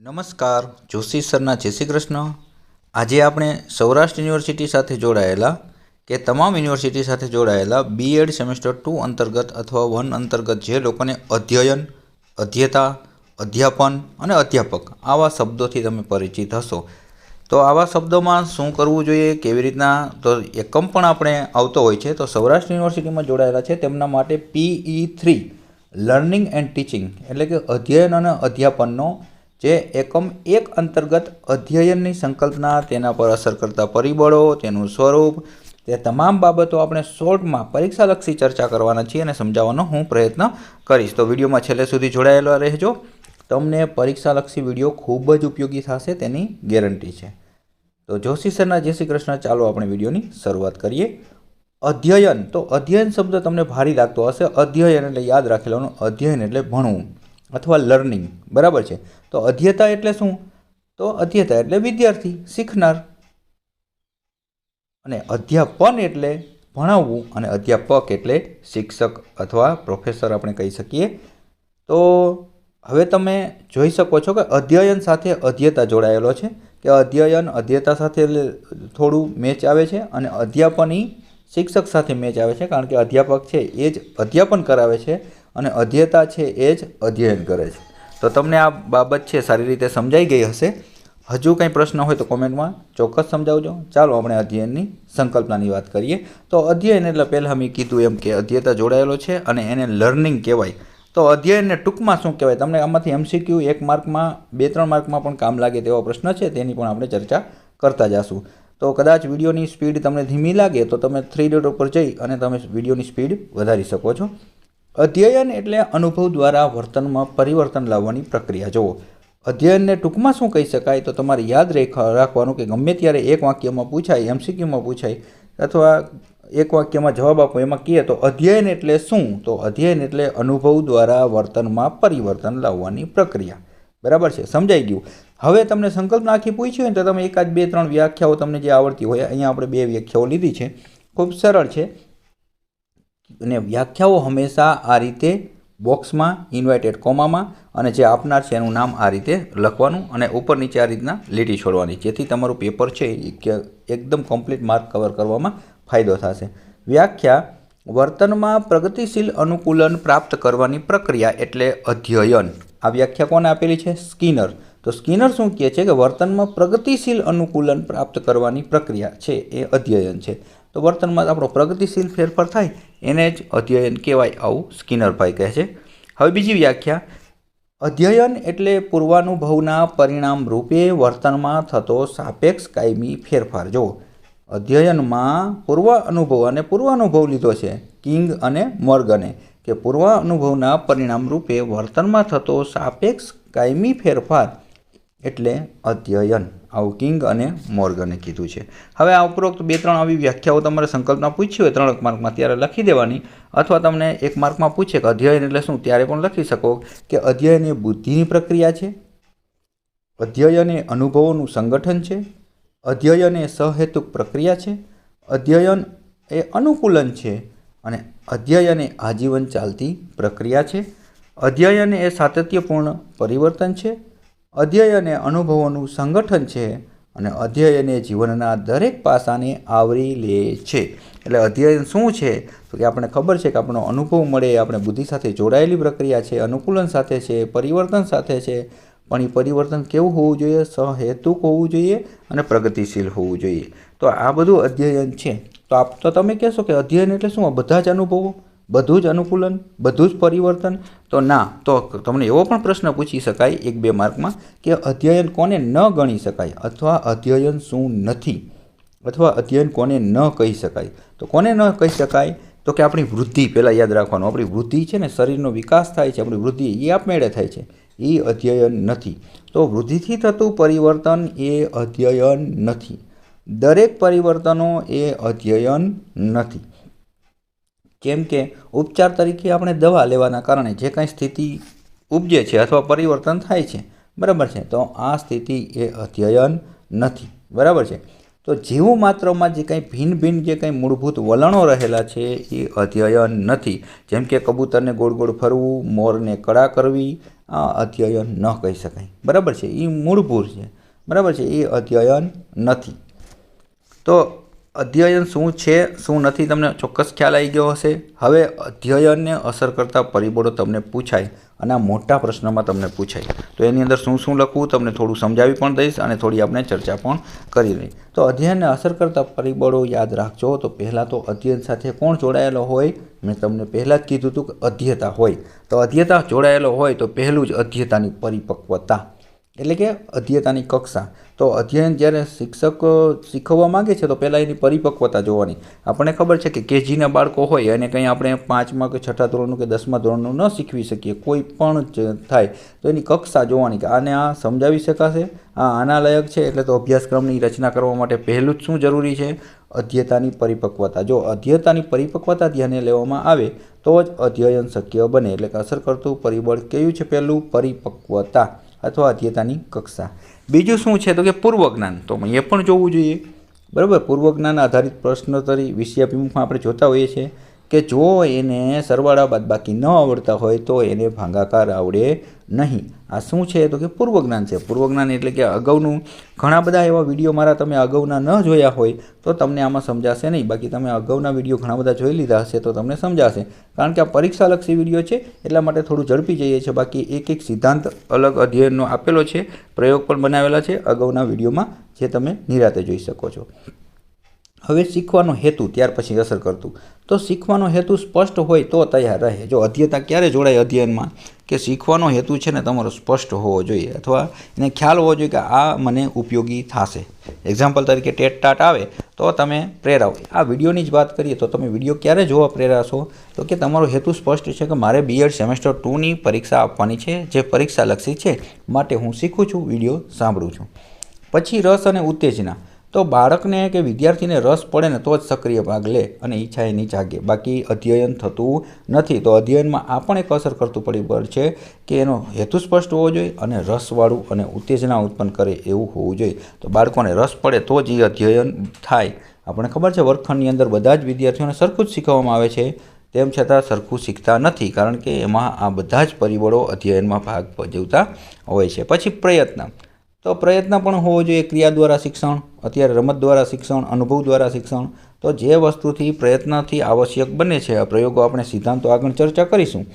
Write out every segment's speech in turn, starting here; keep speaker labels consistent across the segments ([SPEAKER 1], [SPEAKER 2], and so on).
[SPEAKER 1] નમસ્કાર, જોશી સરના જય શ્રી કૃષ્ણ. આજે આપણે સૌરાષ્ટ્ર યુનિવર્સિટી સાથે જોડાયેલા કે તમામ યુનિવર્સિટી સાથે જોડાયેલા બીએડ સેમેસ્ટર ટુ અંતર્ગત અથવા વન અંતર્ગત જે લોકોને અધ્યયન, અધ્યતા, અધ્યાપન અને અધ્યાપક આવા શબ્દોથી તમે પરિચિત હશો. તો આવા શબ્દોમાં શું કરવું જોઈએ, કેવી રીતના? તો એકમ પણ આપણે આવતો હોય છે, તો સૌરાષ્ટ્ર યુનિવર્સિટીમાં જોડાયેલા છે તેમના માટે PE three learning and teaching એટલે કે અધ્યયન અને અધ્યાપનનો જે એકમ એક અંતર્ગત અધ્યયનની સંકલ્પના તેના પર અસર કરતા પરિબળો, તેનું સ્વરૂપ, તે તમામ બાબતો આપણે શોર્ટમાં પરીક્ષાલક્ષી ચર્ચા કરવાના છીએ અને સમજાવવાનો હું પ્રયત્ન કરીશ. તો વિડીયોમાં છેલ્લે સુધી જોડાયેલા રહેજો. તમને પરીક્ષાલક્ષી વીડિયો ખૂબ જ ઉપયોગી થશે, તેની ગેરંટી છે. તો જોશી સરના જય શ્રી કૃષ્ણ, ચાલો આપણે વિડીયોની શરૂઆત કરીએ. અધ્યયન, તો અધ્યયન શબ્દ તમને ભારી લાગતો હશે. અધ્યયન એટલે યાદ રાખેલાનું અધ્યયન એટલે ભણવું. અથવા લર્નિંગ, બરાબર છે? તો અધ્યતા એટલે શું? તો અધ્યતા એટલે વિદ્યાર્થી, શીખનાર. અને અધ્યાપન એટલે ભણાવવું અને અધ્યાપક એટલે શિક્ષક અથવા પ્રોફેસર આપણે કહી શકીએ. તો હવે તમે જોઈ શકો છો કે અધ્યયન સાથે અધ્યતા જોડાયેલો છે, કે અધ્યયન અધ્યતા સાથે થોડું મેચ આવે છે અને અધ્યાપન એ શિક્ષક સાથે મેચ આવે છે, કારણ કે અધ્યાપક છે એ જ અધ્યાપન કરાવે છે. અને અધ્યતા છે એ જ અધ્યયન કરે છે. તો તમને આ બાબત છે સારી રીતે સમજાઈ ગઈ હશે. હજુ કંઈ પ્રશ્ન હોય તો કોમેન્ટમાં ચોક્કસ સમજાવજો. ચાલો આપણે અધ્યયનની સંકલ્પનાની વાત કરીએ. તો અધ્યયન એટલે પહેલાં મેં કીધું એમ કે અધ્યયતા જોડાયેલો છે અને એને લર્નિંગ કહેવાય. તો અધ્યયનને ટૂંકમાં શું કહેવાય? તમને આમાંથી એમસીક્યુ એક માર્કમાં, બે, ત્રણ માર્કમાં પણ કામ લાગે તેવો પ્રશ્ન છે, તેની પણ આપણે ચર્ચા કરતા જશું. તો કદાચ વિડીયોની સ્પીડ તમને ધીમી લાગે તો તમે થ્રી ડોટ ઉપર જઈ અને તમે વિડીયોની સ્પીડ વધારી શકો છો. અધ્યયન એટલે અનુભવ દ્વારા વર્તનમાં પરિવર્તન લાવવાની પ્રક્રિયા. જુઓ, અધ્યયનને ટૂંકમાં શું કહી શકાય? તો તમારે યાદ રાખવાનું કે ગમે ત્યારે એક વાક્યમાં પૂછાય, એમસીક્યુમાં પૂછાય, અથવા એક વાક્યમાં જવાબ આપો, એમાં કહીએ તો અધ્યયન એટલે શું? તો અધ્યયન એટલે અનુભવ દ્વારા વર્તનમાં પરિવર્તન લાવવાની પ્રક્રિયા. બરાબર છે? સમજાઈ ગયું. હવે તમને સંકલ્પના આખી પૂછી હોય તો તમે એકાદ બે, ત્રણ વ્યાખ્યાઓ તમને જે આવડતી હોય, અહીંયા આપણે બે વ્યાખ્યાઓ લીધી છે. ખૂબ સરળ છે. અને વ્યાખ્યાઓ હંમેશા આ રીતે બોક્સમાં ઇન્વાઇટેડ કોમામાં અને જે આપનાર છે એનું નામ આ રીતે લખવાનું અને ઉપર નીચે આ રીતના લીટી છોડવાની. જેથી તમારું પેપર છે એ એકદમ કમ્પ્લીટ માર્ક કવર કરવામાં ફાયદો થશે. વ્યાખ્યા, વર્તનમાં પ્રગતિશીલ અનુકૂલન પ્રાપ્ત કરવાની પ્રક્રિયા એટલે અધ્યયન. આ વ્યાખ્યા કોને આપેલી છે? સ્કિનર. તો સ્કિનર શું કહે છે? કે વર્તનમાં પ્રગતિશીલ અનુકૂલન પ્રાપ્ત કરવાની પ્રક્રિયા છે એ અધ્યયન છે. તો વર્તનમાં આપણો પ્રગતિશીલ ફેરફાર થાય, એને જ અધ્યયન કહેવાય આવું સ્કિનરભાઈ કહે છે. હવે બીજી વ્યાખ્યા, અધ્યયન એટલે પૂર્વાનુભવના પરિણામ રૂપે વર્તનમાં થતો સાપેક્ષ કાયમી ફેરફાર. જુઓ અધ્યયનમાં પૂર્વ અનુભવ અને પૂર્વાનુભવ લીધો છે, કિંગ અને મોર્ગને, કે પૂર્વ અનુભવના પરિણામ રૂપે વર્તનમાં થતો સાપેક્ષ કાયમી ફેરફાર એટલે અધ્યયન. આવું કિંગ અને મોર્ગને કીધું છે. હવે આ ઉપરોક્ત બે ત્રણ આવી વ્યાખ્યાઓ તમારે સંકલ્પમાં પૂછી હોય, ત્રણ માર્કમાં ત્યારે લખી દેવાની, અથવા તમને એક માર્કમાં પૂછે કે અધ્યયન એટલે શું, ત્યારે પણ લખી શકો કે અધ્યયન એ બુદ્ધિની પ્રક્રિયા છે, અધ્યયન એ અનુભવોનું સંગઠન છે, અધ્યયન એ સહેતુક પ્રક્રિયા છે, અધ્યયન એ અનુકૂલન છે, અને અધ્યયન એ આજીવન ચાલતી પ્રક્રિયા છે, અધ્યયન એ સાતત્યપૂર્ણ પરિવર્તન છે અધ્યયન એ અનુભવોનું સંગઠન છે અને અધ્યયન એ જીવનના દરેક પાસાને આવરી લે છે. એટલે અધ્યયન શું છે? તો કે આપણે ખબર છે કે આપણો અનુભવ મળે, આપણે બુદ્ધિ સાથે જોડાયેલી પ્રક્રિયા છે, અનુકૂલન સાથે છે, પરિવર્તન સાથે છે. પણ એ પરિવર્તન કેવું હોવું જોઈએ? સહેતુક હોવું જોઈએ અને પ્રગતિશીલ હોવું જોઈએ. તો આ બધું અધ્યયન છે. તો આપ, તો તમે કહેશો કે અધ્યયન એટલે શું? બધા જ અનુભવો? બધું જ અનુકૂલન, બધું જ પરિવર્તન. તો ના, તો તમને એવો પણ પ્રશ્ન પૂછી શકાય એક બે માર્કમાં કે અધ્યયન કોને ન ગણી શકાય અથવા અધ્યયન શું નથી? અથવા અધ્યયન કોને ન કહી શકાય? તો કોને ન કહી શકાય? તો કે આપણી વૃદ્ધિ, પહેલાં યાદ રાખવાનું, આપણી વૃદ્ધિ છે ને શરીરનો વિકાસ થાય છે, આપણી વૃદ્ધિ એ આપમેળે થાય છે, એ અધ્યયન નથી. તો વૃદ્ધિથી થતું પરિવર્તન એ અધ્યયન નથી. દરેક પરિવર્તનો એ અધ્યયન નથી. કેમ કે ઉપચાર તરીકે આપણે દવા લેવાના કારણે જે કાંઈ સ્થિતિ ઉપજે છે અથવા પરિવર્તન થાય છે, બરાબર છે? તો આ સ્થિતિ એ અધ્યયન નથી, બરાબર છે? તો જીવ માત્રમાં જે કંઈ ભિન્ન ભિન્ન જે કંઈ મૂળભૂત વલણો રહેલા છે એ અધ્યયન નથી. જેમ કે કબૂતરને ગોળ ગોળ ફરવું, મોરને કળા કરવી, આ અધ્યયન ન કહી શકાય, બરાબર છે? એ મૂળભૂત છે, બરાબર છે? એ અધ્યયન નથી. તો અધ્યયન શું છે, શું નથી તમને ચોક્કસ ખ્યાલ આવી ગયો હશે. હવે અધ્યયનને અસર કરતા પરિબળો તમને પૂછાય અને આ મોટા પ્રશ્નમાં તમને પૂછાય. તો એની અંદર શું શું લખવું તમને થોડું સમજાવી પણ દઈશ અને થોડી આપણે ચર્ચા પણ કરી લઈ તો અધ્યયનને અસર કરતા પરિબળો યાદ રાખજો. તો પહેલાં તો અધ્યયન સાથે કોણ જોડાયેલો હોય? મેં તમને પહેલાં જ કીધું હતું કે અધ્યતા હોય. તો અધ્યતા જોડાયેલો હોય તો પહેલું જ અધ્યતાની પરિપક્વતા. એટલે કે અધ્યતાની કક્ષા. તો અધ્યયન જ્યારે શિક્ષક શીખવવા માગે છે, તો પહેલાં એની પરિપક્વતા જોવાની. આપણને ખબર છે કે કેજીના બાળકો હોય અને કંઈ આપણે પાંચમા કે છઠ્ઠા ધોરણનું કે દસમા ધોરણનું ન શીખવી શકીએ, કોઈ પણ થાય, તો એની કક્ષા જોવાની કે આને આ સમજાવી શકાશે, આ આના લાયક છે, એટલે તો અભ્યાસક્રમની રચના કરવા માટે પહેલું જ શું જરૂરી છે? અધ્યતાની પરિપક્વતા. જો અધ્યતાની પરિપક્વતા ધ્યાને લેવામાં આવે, તો જ અધ્યયન શક્ય બને. એટલે કે અસર કરતું પરિબળ કયું છે? પહેલું પરિપક્વતા. અથવા અધ્યતાની કક્ષા. બીજું શું છે તો કે પૂર્વજ્ઞાન. તો એ પણ જોવું જોઈએ. બરાબર? પૂર્વજ્ઞાન આધારિત પ્રશ્નોત્તરી વિષયાભિમુખમાં આપણે જોતા હોઈએ છીએ. કે જો એને સરવાળા બાદબાકી ન આવડતા હોય તો એને ભાંગાકાર આવડે નહીં. આ શું છે? તો કે પૂર્વજ્ઞાન છે. પૂર્વજ્ઞાન એટલે કે અગાઉનું ઘણા બધા એવા વીડિયો મારા તમે અગાઉના ન જોયા હોય તો તમને આમાં સમજાશે નહીં. બાકી તમે અગાઉના વીડિયો ઘણા બધા જોઈ લીધા હશે તો તમને સમજાશે. કારણ કે આ પરીક્ષાલક્ષી વીડિયો છે, એટલા માટે થોડું ઝડપી જઈએ છીએ. બાકી એક એક સિદ્ધાંત અલગ અધ્યયનનો આપેલો છે. પ્રયોગ પણ બનાવેલા છે અગાઉના વિડીયોમાં, જે તમે નિરાતે જોઈ શકો છો. હવે શીખવાનો હેતુ ત્યાર પછી અસર કરતું. તો શીખવાનો હેતુ સ્પષ્ટ હોય તો તૈયાર રહે. જો અધ્યતા ક્યારે જોડાય અધ્યયનમાં? કે શીખવાનો હેતુ છે ને તમારો સ્પષ્ટ હોવો જોઈએ. અથવા એને ખ્યાલ હોવો જોઈએ કે આ મને ઉપયોગી થશે. એક્ઝામ્પલ તરીકે ટેટ ટાટ આવે તો તમે પ્રેરાવ. આ વિડીયોની જ વાત કરીએ તો તમે વીડિયો ક્યારે જોવા પ્રેરાશો? તો કે તમારો હેતુ સ્પષ્ટ છે કે મારે બીએડ સેમેસ્ટર ટુની પરીક્ષા આપવાની છે, જે પરીક્ષાલક્ષી છે. માટે હું શીખું છું, વીડિયો સાંભળું છું. પછી રસ અને ઉત્તેજના. તો બાળકને કે વિદ્યાર્થીને રસ પડે ને તો જ સક્રિય ભાગ લે અને ઈચ્છા એની જાગે બાકી અધ્યયન થતું નથી. તો અધ્યયનમાં આ પણ એક અસર કરતું પરિબળ છે કે એનો હેતુ સ્પષ્ટ હોવો જોઈએ અને રસવાળું અને ઉત્તેજના ઉત્પન્ન કરે એવું હોવું જોઈએ. તો બાળકોને રસ પડે તો જ એ અધ્યયન થાય. આપણને ખબર છે વર્ગખંડની અંદર બધા જ વિદ્યાર્થીઓને સરખું જ શીખવવામાં આવે છે. તેમ છતાં સરખું શીખતા નથી કારણ કે એમાં આ બધા જ પરિબળો અધ્યયનમાં ભાગ ભજવતા હોય છે. પછી પ્રયત્ન. તો પ્રયત્ન પણ હોવો જોઈએ ક્રિયા દ્વારા શિક્ષણ, અત્યારે રમત દ્વારા શિક્ષણ, અનુભવ દ્વારા શિક્ષણ. તો જે વસ્તુથી, પ્રયત્નથી આવશ્યક બને છે, આ પ્રયોગો આપણે સિદ્ધાંતો આગળ ચર્ચા કરીશું.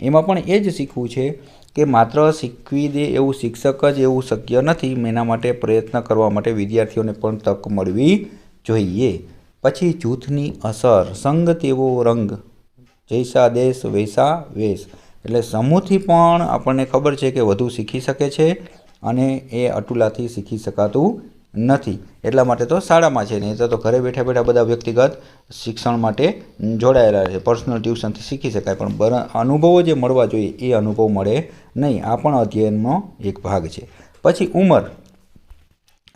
[SPEAKER 1] એમાં પણ એ જ શીખવું છે કે માત્ર શીખવી દે એવું શિક્ષક જ એવું શક્ય નથી. એના માટે પ્રયત્ન કરવા માટે વિદ્યાર્થીઓને પણ તક મળવી જોઈએ. પછી જૂથની અસર સંગ તેવો રંગ. જૈસા દેશ, વૈસા વેશ. એટલે સમૂહથી પણ આપણને ખબર છે કે વધુ શીખી શકે છે. અને એ અટુલાથી શીખી શકાતું નથી. એટલા માટે તો શાળામાં છે નહીં તો ઘરે બેઠા બેઠા બધા વ્યક્તિગત શિક્ષણ માટે જોડાયેલા છે. પર્સનલ ટ્યુશનથી શીખી શકાય, પણ અનુભવો જે મળવા જોઈએ એ અનુભવ મળે નહીં. આ પણ અધ્યયનનો એક ભાગ છે. પછી ઉંમર.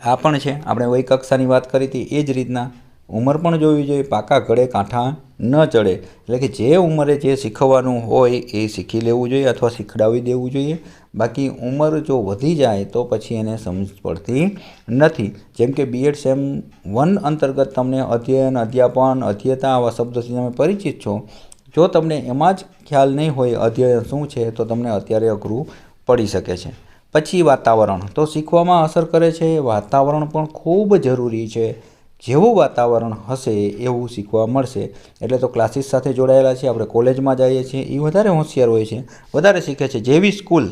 [SPEAKER 1] આ પણ છે. આપણે વય કક્ષાની વાત કરી હતી, એ જ રીતના. ઉંમર પણ જોવી જોઈએ, પાકા ઘડે કાંઠા ન ચડે. એટલે કે જે ઉંમરે જે શીખવવાનું હોય એ શીખી લેવું જોઈએ અથવા શીખડાવી દેવું જોઈએ. બાકી ઉંમર જો વધી જાય તો પછી એને સમજ પડતી નથી. જેમ કે બીએડ સેમ વન અંતર્ગત તમને અધ્યયન, અધ્યાપન, અધ્યતા આવા શબ્દોથી તમે પરિચિત છો. જો તમને એમાં જ ખ્યાલ નહીં હોય અધ્યયન શું છે તો તમને અત્યારે અઘરું પડી શકે છે. પછી વાતાવરણ. તો શીખવામાં અસર કરે છે. વાતાવરણ પણ ખૂબ જરૂરી છે. જેવું વાતાવરણ હશે એવું શીખવા મળશે. એટલે તો ક્લાસીસ સાથે જોડાયેલા છે આપણે કોલેજમાં જઈએ છીએ એ વધારે હોશિયાર હોય છે. વધારે શીખે છે જેવી સ્કૂલ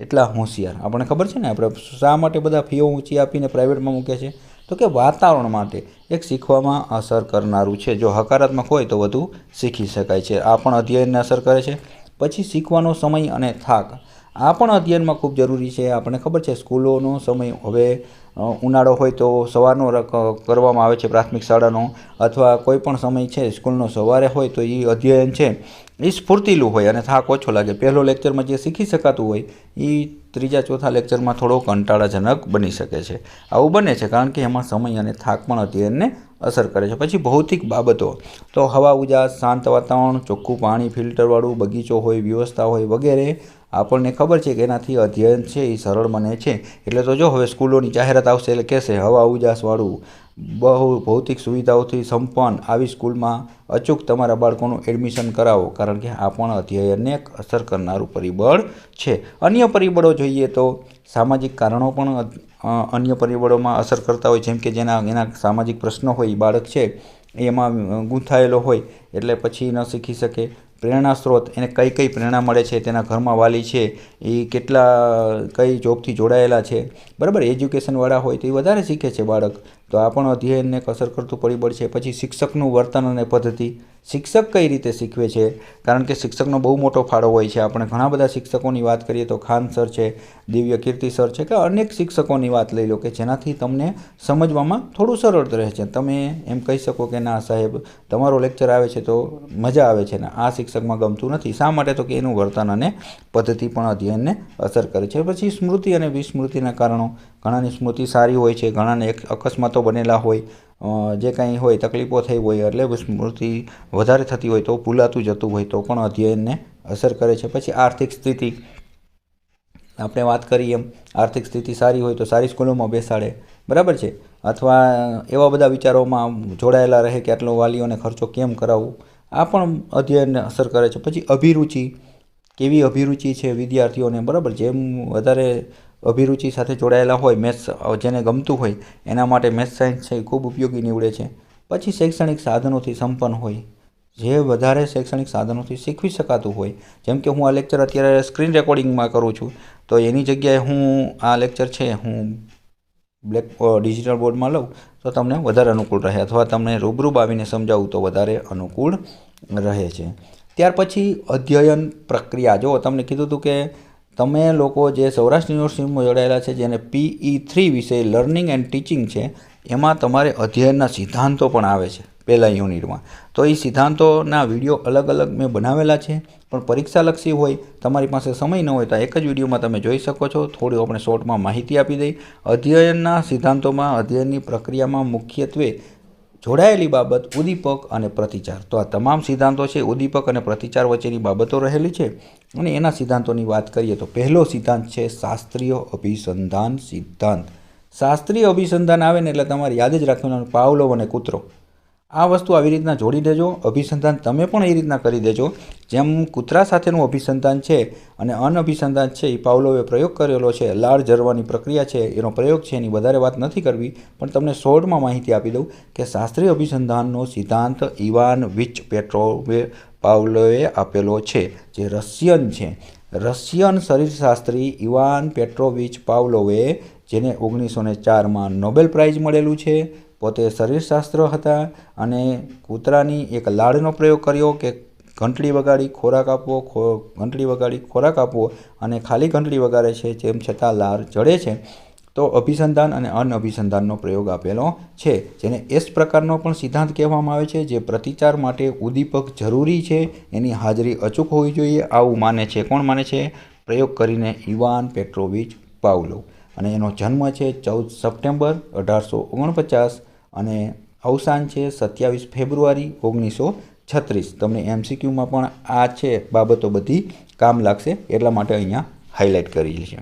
[SPEAKER 1] એટલા હોશિયાર. આપણને ખબર છે ને, આપણે શા માટે બધા ફીઓ ઊંચી આપીને પ્રાઇવેટમાં મૂકે છે? તો કે વાતાવરણ માટે એક શીખવામાં અસર કરનારું છે. જો હકારાત્મક હોય તો વધુ શીખી શકાય છે. આ પણ અધ્યયનને અસર કરે છે. પછી શીખવાનો સમય અને થાક. આ પણ અધ્યયનમાં ખૂબ જરૂરી છે. આપણને ખબર છે, સ્કૂલોનો સમય હવે ઉનાળો હોય તો સવારનો કરવામાં આવે છે પ્રાથમિક શાળાનો, અથવા કોઈ પણ સમય છે સ્કૂલનો સવારે હોય તો એ અધ્યયન છે એ સ્ફૂર્તિલું હોય અને થાક ઓછો લાગે. પહેલો લેક્ચરમાં જે શીખી શકાતું હોય એ ત્રીજા, ચોથા લેક્ચરમાં થોડો કંટાળાજનક બની શકે છે. આવું બને છે કારણ કે એમાં સમય અને થાક પણ અધ્યયનને અસર કરે છે. પછી ભૌતિક બાબતો. તો હવા ઉજાસ, શાંત વાતાવરણ, ચોખ્ખું પાણી ફિલ્ટરવાળું બગીચો હોય, વ્યવસ્થા હોય વગેરે આપણને ખબર છે કે એનાથી અધ્યયન છે, એ સરળ બને છે. એટલે તો જો હવે સ્કૂલોની જાહેરાત આવશે એટલે કહેશે, હવા ઉજાસવાળું, બહુ ભૌતિક સુવિધાઓથી સંપન્ન, આવી સ્કૂલમાં અચૂક તમારા બાળકોનું એડમિશન કરાવો. કારણ કે આ પણ અધ્યયનને અસર કરનારું પરિબળ છે. અન્ય પરિબળો જોઈએ તો સામાજિક કારણો પણ અન્ય પરિબળોમાં અસર કરતા હોય, જેમ કે જેના, એના સામાજિક પ્રશ્નો હોય બાળક છે, એમાં ગૂંથાયેલો હોય, એટલે પછી ન શીખી શકે. પ્રેરણા સ્ત્રોત એને કઈ કઈ પ્રેરણા મળે છે તેના ઘરમાં વાલી છે એ કેટલા, કઈ જોબથી જોડાયેલા છે. બરાબર એજ્યુકેશનવાળા હોય તો એ વધારે શીખે છે બાળક. તો આ પણ અધ્યયનને અસર કરતું પરિબળ છે પછી શિક્ષકનું વર્તન અને પદ્ધતિ. શિક્ષક કઈ રીતે શીખવે છે? કારણ કે શિક્ષકનો બહુ મોટો ફાળો હોય છે. આપણે ઘણા બધા શિક્ષકોની વાત કરીએ તો ખાન સર છે, દિવ્ય કીર્તિ સર છે કે અનેક શિક્ષકોની વાત લઈ લો કે જેનાથી તમને સમજવામાં થોડું સરળ રહે છે. તમે એમ કહી શકો કે ના સાહેબ, તમારો લેક્ચર આવે છે તો મજા આવે છે ને આ શિક્ષકમાં ગમતું નથી. શા માટે? તો કે એનું વર્તન અને પદ્ધતિ પણ અધ્યયનને અસર કરે છે. પછી સ્મૃતિ અને વિસ્મૃતિના કારણો. ઘણાની સ્મૃતિ સારી હોય છે, ઘણાને અકસ્માતો બનેલા હોય જે કાંઈ હોય, તકલીફો થઈ હોય, એટલે સ્મૃતિ વધારે થતી હોય તો ભૂલાતું જતું હોય તો પણ અધ્યયનને અસર કરે છે. પછી આર્થિક સ્થિતિ. આપણે વાત કરીએ એમ, આર્થિક સ્થિતિ સારી હોય તો સારી સ્કૂલોમાં બેસાડે. બરાબર છે? અથવા એવા બધા વિચારોમાં જોડાયેલા રહે કે આટલો વાલીઓને ખર્ચો કેમ કરાવવું? આ પણ અધ્યયનને અસર કરે છે. પછી અભિરુચિ. કેવી અભિરુચિ છે વિદ્યાર્થીઓને, બરાબર? જેમ વધારે અભિરુચિ સાથે જોડાયેલા હોય, મેથ્સ જેને ગમતું હોય, એના માટે મેથ્સ સાયન્સ છે એ ખૂબ ઉપયોગી નીવડે છે. પછી શૈક્ષણિક સાધનોથી સંપન્ન હોય. જે વધારે શૈક્ષણિક સાધનોથી શીખવી શકાતું હોય. જેમ કે હું આ લેક્ચર અત્યારે સ્ક્રીન રેકોર્ડિંગમાં કરું છું, તો એની જગ્યાએ હું આ લેક્ચર છે, હું બ્લેક ડિજિટલ બોર્ડમાં લઉં, તો તમને વધારે અનુકૂળ રહે. અથવા તમને રૂબરૂ આવીને સમજાવું તો વધારે અનુકૂળ રહે છે. ત્યાર પછી અધ્યયન પ્રક્રિયા. જો તમને કીધું હતું કે તમે લોકો જે સૌરાષ્ટ્ર યુનિવર્સિટીમાં જોડાયેલા છે, જેને પીઈ થ્રી વિષય લર્નિંગ એન્ડ ટીચિંગ છે, એમાં તમારે અધ્યયનના સિદ્ધાંતો પણ આવે છે પહેલાં યુનિટમાં. તો એ સિદ્ધાંતોના વીડિયો અલગ અલગ મેં બનાવેલા છે, પણ પરીક્ષાલક્ષી હોય, તમારી પાસે સમય ન હોય, તો એક જ વિડીયોમાં તમે જોઈ શકો છો. થોડી આપણે શોર્ટમાં માહિતી આપી દઈ. અધ્યયનના સિદ્ધાંતોમાં, અધ્યયનની પ્રક્રિયામાં મુખ્યત્વે જોડાયેલી બાબત, ઉદ્દીપક અને પ્રતિચાર. તો આ તમામ સિદ્ધાંતો છે, ઉદ્દીપક અને પ્રતિચાર વચ્ચેની બાબતો રહેલી છે. અને એના સિદ્ધાંતોની વાત કરીએ તો પહેલો સિદ્ધાંત છે શાસ્ત્રીય અભિસંધાન સિદ્ધાંત. શાસ્ત્રીય અભિસંધાન આવે ને એટલે તમારે યાદ જ રાખવાનું પાવલો અને કૂતરો. આ વસ્તુ આવી રીતના જોડી દેજો. અભિસંધાન તમે પણ એ રીતના કરી દેજો. જેમ કૂતરા સાથેનું અભિસંધાન છે અને અનઅભિસંધાન છે, એ પાવલોવે પ્રયોગ કરેલો છે. લાળ જરવાની પ્રક્રિયા છે, એનો પ્રયોગ છે, એની વધારે વાત નથી કરવી. પણ તમને શોર્ટમાં માહિતી આપી દઉં કે શાસ્ત્રીય અભિસંધાનનો સિદ્ધાંત ઇવાન વિચ પેટ્રોવે પાવલોએ આપેલો છે, જે રશિયન છે. રશિયન શરીરશાસ્ત્રી ઇવાન પેટ્રોવિચ પાવલોવે, જેને ઓગણીસો ચારમાં નોબેલ પ્રાઇઝ મળેલું છે પોતે શરીરશાસ્ત્ર હતા અને કૂતરાની એક લાળનો પ્રયોગ કર્યો કે ઘંટડી વગાડી ખોરાક આપવો, ખો, ઘંટડી વગાડી ખોરાક આપવો અને ખાલી ઘંટડી વગાડે છે તેમ છતાં લાળ જડે છે, તો અભિસંધાન અને અનઅભિસંધાનનો પ્રયોગ આપેલો છે, જેને એસ પ્રકારનો પણ સિદ્ધાંત કહેવામાં આવે છે, જે પ્રતિચાર માટે ઉદ્દીપક જરૂરી છે, એની હાજરી અચૂક હોવી જોઈએ, આવું માને છે. કોણ માને છે? પ્રયોગ કરીને ઇવાન પેટ્રોવિચ પાવલો અને એનો જન્મ છે ચૌદ સપ્ટેમ્બર અઢારસો ઓગણપચાસ અને અવસાન છે સત્યાવીસ ફેબ્રુઆરી ઓગણીસો છત્રીસ. તમને એમસીક્યુમાં પણ આ છે બાબતો બધી કામ લાગશે એટલા માટે અહીંયા હાઇલાઇટ કરી છે.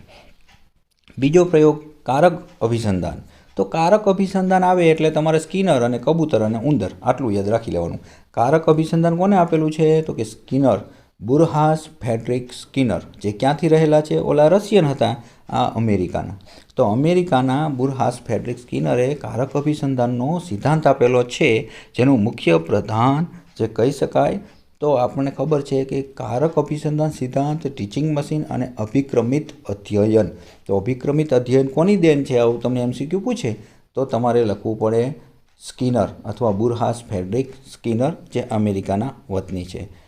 [SPEAKER 1] બીજો પ્રયોગ કારક અભિસંધાન. તો કારક અભિસંધાન આવે એટલે તમારે સ્કિનર અને કબૂતર અને ઉંદર આટલું યાદ રાખી લેવાનું. કારક અભિસંધાન કોને આપેલું છે? તો કે સ્કિનર બુરહાસ ફેડરિક સ્કિનર, જે ક્યાંથી રહેલા છે? ઓલા રશિયન હતા, આ અમેરિકાના. તો અમેરિકાના બુરહાસ ફેડરિક સ્કિનરે કારક અભિસંધાનનો સિદ્ધાંત આપેલો છે, જેનું મુખ્ય પ્રધાન જે કહી શકાય, તો આપણને ખબર છે કે કારક અભિસંધાન સિદ્ધાંત, ટીચિંગ મશીન અને અભિક્રમિત અધ્યયન. તો અભિક્રમિત અધ્યયન કોની દેન છે? આવું તમને એમસીક્યુ પૂછે, તો તમારે લખવું પડે સ્કિનર અથવા બુરહાસ ફેડરિક સ્કિનર, જે અમેરિકાના વતની છે.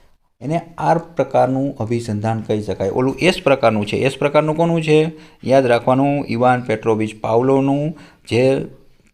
[SPEAKER 1] એને આર પ્રકારનું અભિસંધાન કહી શકાય. ઓલું એસ પ્રકારનું છે. એસ પ્રકારનું કોનું છે? યાદ રાખવાનું, ઇવાન પેટ્રોવિચ પાવલોનું જે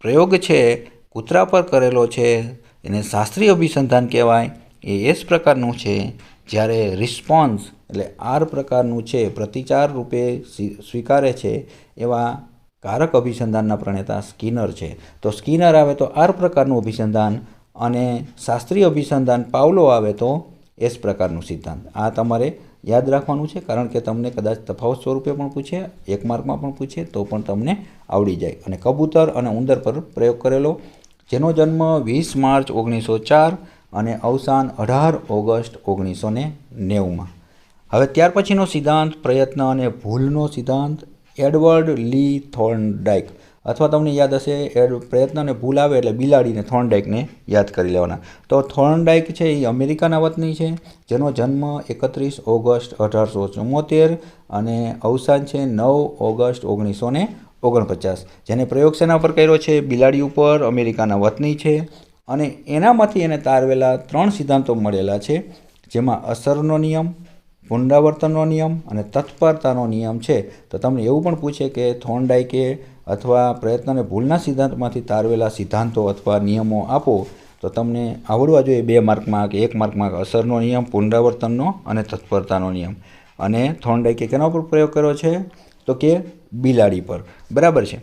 [SPEAKER 1] પ્રયોગ છે, કૂતરા પર કરેલો છે, એને શાસ્ત્રીય અભિસંધાન કહેવાય. એ એસ પ્રકારનું છે. જ્યારે રિસ્પોન્સ એટલે આર પ્રકારનું છે, પ્રતિચાર રૂપે સ્વી- સ્વીકારે છે, એવા કારક અભિસંધાનના પ્રણેતા સ્કિનર છે. તો સ્કિનર આવે તો આર પ્રકારનું અભિસંધાન અને શાસ્ત્રીય અભિસંધાન પાવલો આવે તો એસ પ્રકારનું સિદ્ધાંત. આ તમારે યાદ રાખવાનું છે, કારણ કે તમને કદાચ તફાવત સ્વરૂપે પણ પૂછે, એક માર્કમાં પણ પૂછે, તો પણ તમને આવડી જાય. અને કબૂતર અને ઉંદર પર પ્રયોગ કરેલો, જેનો જન્મ વીસ માર્ચ ઓગણીસો ચાર અને અવસાન અઢાર ઓગસ્ટ ઓગણીસો ને હવે ત્યાર પછીનો સિદ્ધાંત, પ્રયત્ન અને ભૂલનો સિદ્ધાંત, એડવર્ડ લી થોર્નડાઇક અથવા તમને યાદ હશે એ પ્રયત્નને ભૂલ આવે એટલે બિલાડીને થોર્નડાઇકને યાદ કરી લેવાના. તો થોર્નડાઇક છે એ અમેરિકાના વતની છે, જેનો જન્મ એકત્રીસ ઓગસ્ટ અઢારસો ચુમ્મોતેર અને અવસાન છે નવ ઓગસ્ટ ઓગણીસો ને ઓગણપચાસ. જેને પ્રયોગ સેના પર કર્યો છે? બિલાડી ઉપર અમેરિકાના વતની છે અને એનામાંથી એને તારવેલા ત્રણ સિદ્ધાંતો મળેલા છે, જેમાં અસરનો નિયમ પુનરાવર્તનનો નિયમ અને તત્પરતાનો નિયમ છે. તો તમને એવું પણ પૂછે કે થોર્નડાઇકે અથવા પ્રયત્નને ભૂલના સિદ્ધાંતમાંથી તારવેલા સિદ્ધાંતો અથવા નિયમો આપો, તો તમને આવડવા જોઈએ બે માર્કમાં કે એક માર્કમાં અસરનો નિયમ, પુનરાવર્તનનો અને તત્પરતાનો નિયમ. અને થોર્નડાઇકે કેના ઉપર પ્રયોગ કર્યો છે? તો કે બિલાડી પર. બરાબર છે.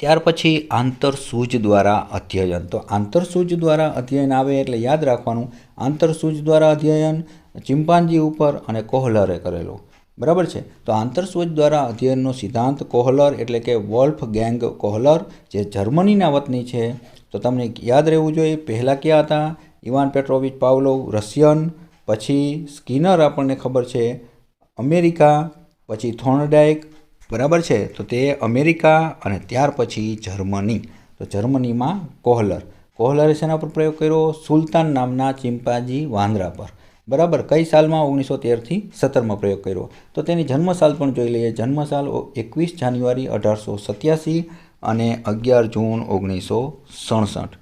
[SPEAKER 1] ત્યાર પછી આંતરસૂજ દ્વારા અધ્યયન. તો આંતરસૂજ દ્વારા અધ્યયન આવે એટલે યાદ રાખવાનું. આંતરસૂજ દ્વારા અધ્યયન ચિમ્પાન્જી ઉપર અને કોહલરે કરેલો. બરાબર છે? તો આંતરસૂજ દ્વારા અધ્યયનનો સિદ્ધાંત કોહલર એટલે કે વોલ્ફ ગેંગ કોહલર, જે જર્મનીના વતની છે. તો તમને યાદ રહેવું જોઈએ, પહેલાં ક્યાં હતા? ઇવાન પેટ્રોવિચ પાવલોવ, રશિયન, પછી સ્કિનર આપણને ખબર છે, અમેરિકા, પછી થોર્નડાઇક બરાબર છે? તો તે અમેરિકા અને ત્યાર પછી જર્મની. તો જર્મનીમાં કોહલર. કોહલરે શેના પર પ્રયોગ કર્યો? સુલતાન નામના ચિમ્પાજી વાંદરા પર. બરાબર, કઈ સાલમાં ઓગણીસો તેરથી સત્તરમાં પ્રયોગ કર્યો? તો તેની જન્મસાલ પણ જોઈ લઈએ. જન્મસાલ એકવીસ જાન્યુઆરી અઢારસો સત્યાસી અને અગિયાર જૂન ઓગણીસો સડસઠ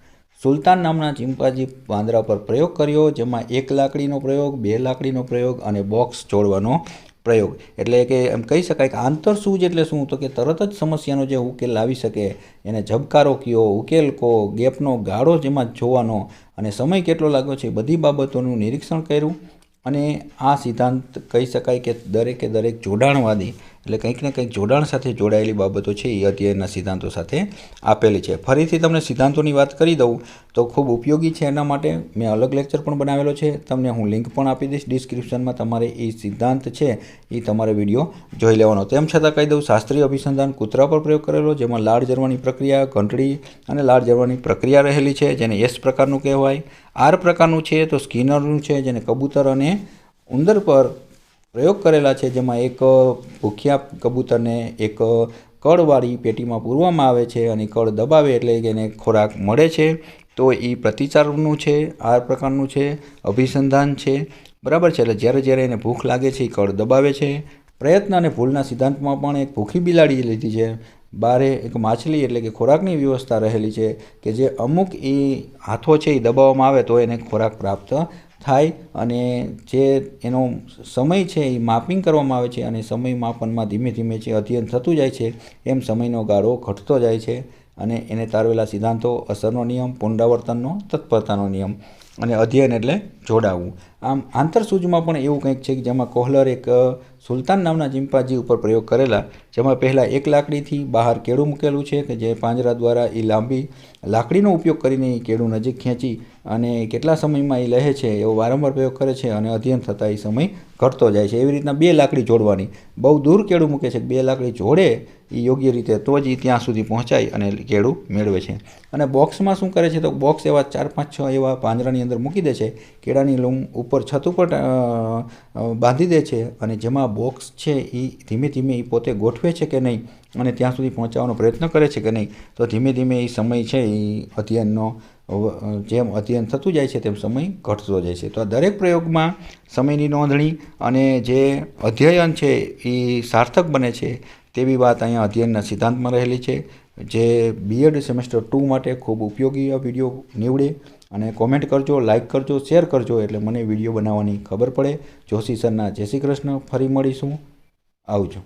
[SPEAKER 1] સુલતાન નામના ચિમ્પાજી વાંદરા પર પ્રયોગ કર્યો, જેમાં એક લાકડીનો પ્રયોગ, બે લાકડીનો પ્રયોગ અને બોક્સ જોડવાનો પ્રયોગ. એટલે કે એમ કહી શકાય કે આંતરસૂજ એટલે શું? તો કે તરત જ સમસ્યાનો જે ઉકેલ લાવી શકે, એને ઝબકારો કયો, ઉકેલ કહો ગેપનો ગાળો જેમાં જોવાનો, અને સમય કેટલો લાગ્યો છે બધી બાબતોનું નિરીક્ષણ કર્યું. અને આ સિદ્ધાંત કહી શકાય કે દરેકે દરેક જોડાણવાદી એટલે કંઈક ને કંઈક જોડાણ સાથે જોડાયેલી બાબતો છે એ અધ્યયનના સિદ્ધાંતો સાથે આપેલી છે. ફરીથી તમને સિદ્ધાંતોની વાત કરી દઉં તો ખૂબ ઉપયોગી છે એના માટે મેં અલગ લેક્ચર પણ બનાવેલો છે. તમને હું લિંક પણ આપી દઈશ ડિસ્ક્રિપ્શનમાં તમારે એ સિદ્ધાંત છે એ તમારે વીડિયો જોઈ લેવાનો. તેમ છતાં કહી દઉં, શાસ્ત્રીય અભિસંધાન કૂતરા પર પ્રયોગ કરેલો, જેમાં લાળ જરવાની પ્રક્રિયા, ઘંટડી અને લાળ જરવાની પ્રક્રિયા રહેલી છે, જેને એસ પ્રકારનું કહેવાય. આર પ્રકારનું છે તો સ્કિનરનું છે, જેને કબૂતર અને ઉંદર પર પ્રયોગ કરેલા છે, જેમાં એક ભૂખ્યા કબૂતરને એક કળવાળી પેટીમાં પૂરવામાં આવે છે અને કળ દબાવે એટલે એને ખોરાક મળે છે. તો એ પ્રતિચારનું છે આ પ્રકારનું છે, અભિસંધાન છે. બરાબર છે, એટલે જ્યારે જ્યારે એને ભૂખ લાગે છે, એ કળ દબાવે છે. પ્રયત્ન અને ભૂલના સિદ્ધાંતમાં પણ એક ભૂખી બિલાડી લીધી છે. બારે એક માછલી એટલે કે ખોરાકની વ્યવસ્થા રહેલી છે કે જે અમુક એ હાથો છે એ દબાવવામાં આવે તો એને ખોરાક પ્રાપ્ત થાય અને જે એનો સમય છે એ માપિંગ કરવામાં આવે છે અને સમય માપનમાં ધીમે ધીમે જે અધ્યયન થતું જાય છે, એમ સમયનો ગાળો ઘટતો જાય છે અને એને તારવેલા સિદ્ધાંતો, અસરનો નિયમ, પુનરાવર્તનનો તત્પરતાનો નિયમ. અને અધ્યયન એટલે જોડાવવું આમ આંતરસૂજમાં પણ એવું કંઈક છે કે જેમાં કોહલર એક સુલતાન નામના ચિંપાજી ઉપર પ્રયોગ કરેલા, જેમાં પહેલાં એક લાકડીથી બહાર કેળું મૂકેલું છે કે જે પાંજરા દ્વારા એ લાંબી લાકડીનો ઉપયોગ કરીને એ કેળું નજીક ખેંચી અને કેટલા સમયમાં એ લહે છે એવો વારંવાર પ્રયોગ કરે છે અને અધ્યયન થતાં એ સમય ઘટતો જાય છે. એવી રીતના બે લાકડી જોડવાની. બહુ દૂર કેળું મૂકે છે બે લાકડી જોડે એ યોગ્ય રીતે, તો જ એ ત્યાં સુધી પહોંચાય અને કેળું મેળવે છે. અને બોક્સમાં શું કરે છે તો બોક્સ એવા ચાર પાંચ છ એવા પાંજરાની અંદર મૂકી દે છે, કેળાની લૂમ ઉપર છત ઉપર બાંધી દે છે અને જેમાં બોક્સ છે એ ધીમે ધીમે એ પોતે ગોઠવે છે કે નહીં અને ત્યાં સુધી પહોંચાડવાનો પ્રયત્ન કરે છે કે નહીં. તો ધીમે ધીમે એ સમય છે એ અધ્યયનનો જેમ અધ્યયન થતું જાય છે તેમ સમય ઘટતો જાય છે. તો આ દરેક પ્રયોગમાં સમયની નોંધણી અને જે અધ્યયન છે એ સાર્થક બને છે તેવી વાત અહીંયા અધ્યયનના સિદ્ધાંતમાં રહેલી છે. જે બીએડ સેમેસ્ટર ટુ માટે ખૂબ ઉપયોગી આ વીડિયો નીવડે. અને કોમેન્ટ કરજો લાઇક કરજો શેર કરજો એટલે મને વીડિયો બનાવવાની ખબર પડે. જોશી સરના જય શ્રી કૃષ્ણ, ફરી મળીશું. આવજો.